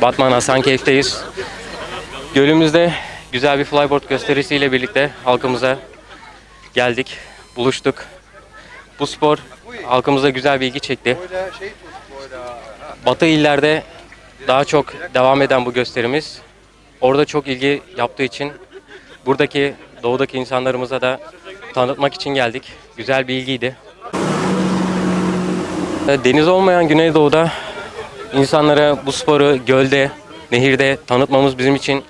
Batman Hasankeyf'teyiz. Gölümüzde güzel bir flyboard gösterisiyle birlikte halkımıza geldik, buluştuk. Bu spor halkımıza güzel bir ilgi çekti. Batı illerde daha çok devam eden bu gösterimiz orada çok ilgi yaptığı için buradaki doğudaki insanlarımıza da tanıtmak için geldik. Güzel bir ilgiydi. Deniz olmayan Güneydoğu'da insanlara bu sporu gölde, nehirde tanıtmamız bizim için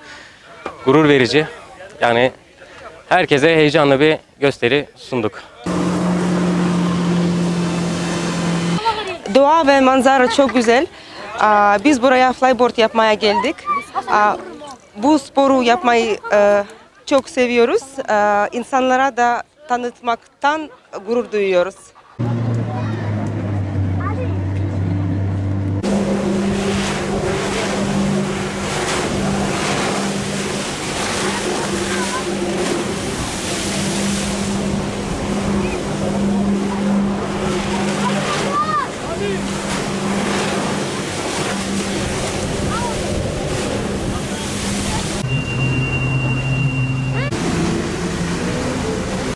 gurur verici. Yani herkese heyecanlı bir gösteri sunduk. Doğa ve manzara çok güzel. Biz buraya flyboard yapmaya geldik. Bu sporu yapmayı e, çok seviyoruz. İnsanlara da tanıtmaktan gurur duyuyoruz.